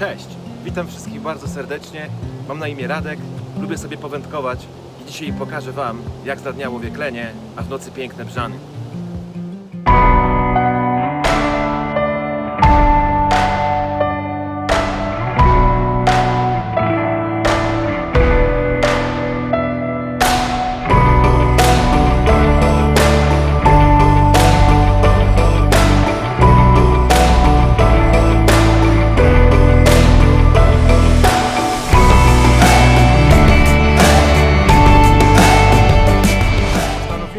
Cześć! Witam wszystkich bardzo serdecznie. Mam na imię Radek, lubię sobie powędkować i dzisiaj pokażę Wam, jak za dnia łowię klenie, a w nocy piękne brzany.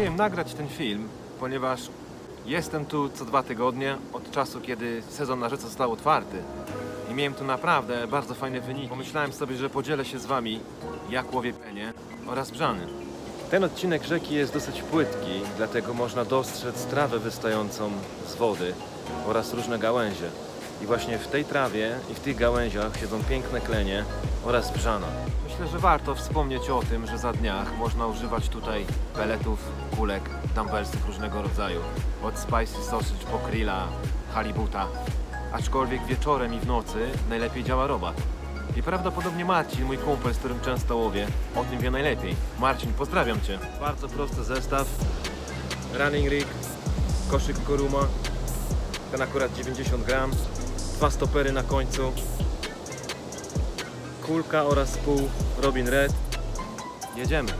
Postanowiłem nagrać ten film, ponieważ jestem tu co dwa tygodnie od czasu, kiedy sezon na rzece został otwarty. I miałem tu naprawdę bardzo fajne wyniki. Pomyślałem sobie, że podzielę się z Wami, jak łowię penie oraz brzany. Ten odcinek rzeki jest dosyć płytki, dlatego można dostrzec trawę wystającą z wody oraz różne gałęzie. I właśnie w tej trawie i w tych gałęziach siedzą piękne klenie oraz brzana. Myślę, że warto wspomnieć o tym, że za dniach można używać tutaj peletów, kulek, dumbbellsów różnego rodzaju. Od spicy sausage po grilla, halibuta. Aczkolwiek wieczorem i w nocy najlepiej działa robot. I prawdopodobnie Marcin, mój kumpel, z którym często łowię, o tym wie najlepiej. Marcin, pozdrawiam Cię. Bardzo prosty zestaw. Running rig, koszyk Koruma, ten akurat 90 gram, dwa stopery na końcu, kulka oraz pół Robin Red. Jedziemy.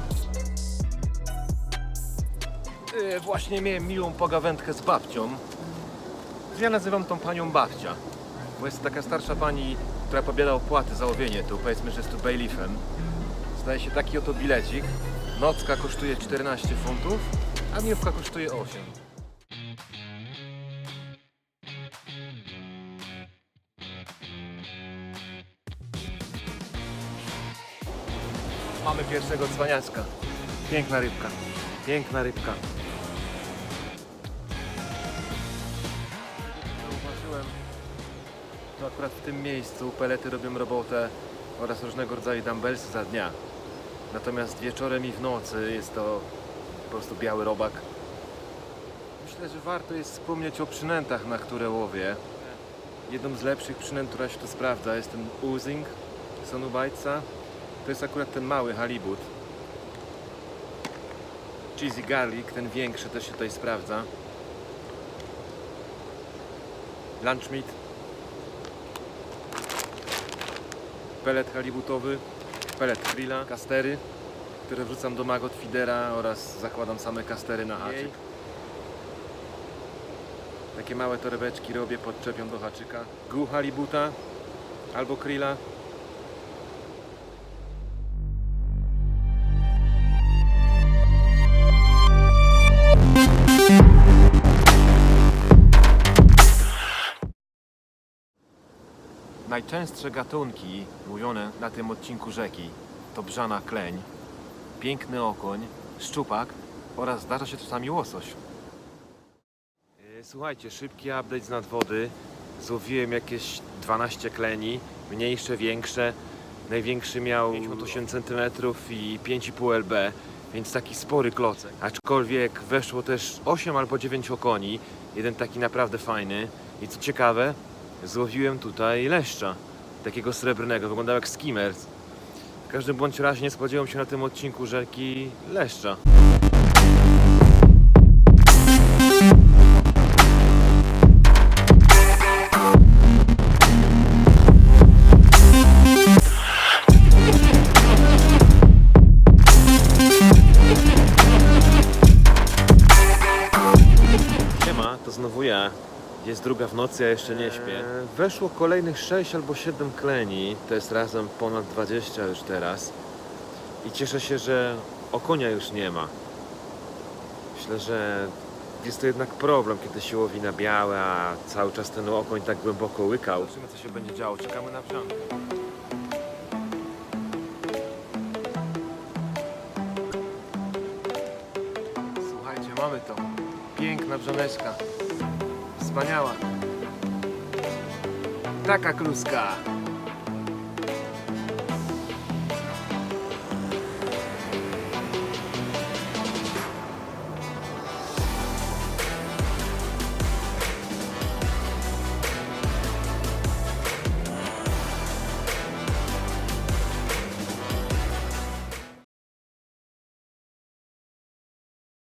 Yy, właśnie miałem miłą pogawędkę z babcią. Ja nazywam tą panią babcia, bo jest taka starsza pani, która pobiera opłaty za łowienie tu, powiedzmy, że jest tu bailiffem. Zdaje się taki oto bilecik. Nocka kosztuje 14 funtów, a dniówka kosztuje 8. Mamy pierwszego cwaniaczka. Piękna rybka. Piękna rybka. Zauważyłem, że akurat w tym miejscu pelety robią robotę oraz różnego rodzaju dumbbellsy za dnia. Natomiast wieczorem i w nocy jest to po prostu biały robak. Myślę, że warto jest wspomnieć o przynętach, na które łowię. Jedną z lepszych przynęt, która się tu sprawdza jest ten oozing Sonubajca. To jest akurat ten mały halibut. Cheesy garlic, ten większy też się tutaj sprawdza. Lunch meat. Pelet halibutowy, pelet grilla, kastery, które wrzucam do magot feedera oraz zakładam same kastery na haczyk. Takie małe torebeczki robię, podczepiam do haczyka. Gu halibuta albo krilla. Najczęstsze gatunki łowione na tym odcinku rzeki to brzana kleń, piękny okoń, szczupak oraz zdarza się czasami łosoś. E, Słuchajcie, szybki update z nadwody. Złowiłem jakieś 12 kleni, mniejsze, większe. Największy miał 58 cm i 5,5 lb, więc taki spory klocek. Aczkolwiek weszło też 8 albo 9 okoni, jeden taki naprawdę fajny. I co ciekawe, złowiłem tutaj leszcza, takiego srebrnego, wyglądał jak skimmer. W każdym bądź razie nie spodziewałem się na tym odcinku rzeki leszcza. To znowu ja. Jest druga w nocy, a jeszcze nie śpię. Eee, weszło kolejnych 6 albo 7 kleni, to jest razem ponad 20 już teraz. I cieszę się, że okonia już nie ma. Myślę, że jest to jednak problem, kiedy się łowi na białe, a cały czas ten okoń tak głęboko łykał. Zobaczymy, co się będzie działo. Czekamy na brzankę. Słuchajcie, mamy to. Piękna brzaneczka. Wspaniała. Taka kluska.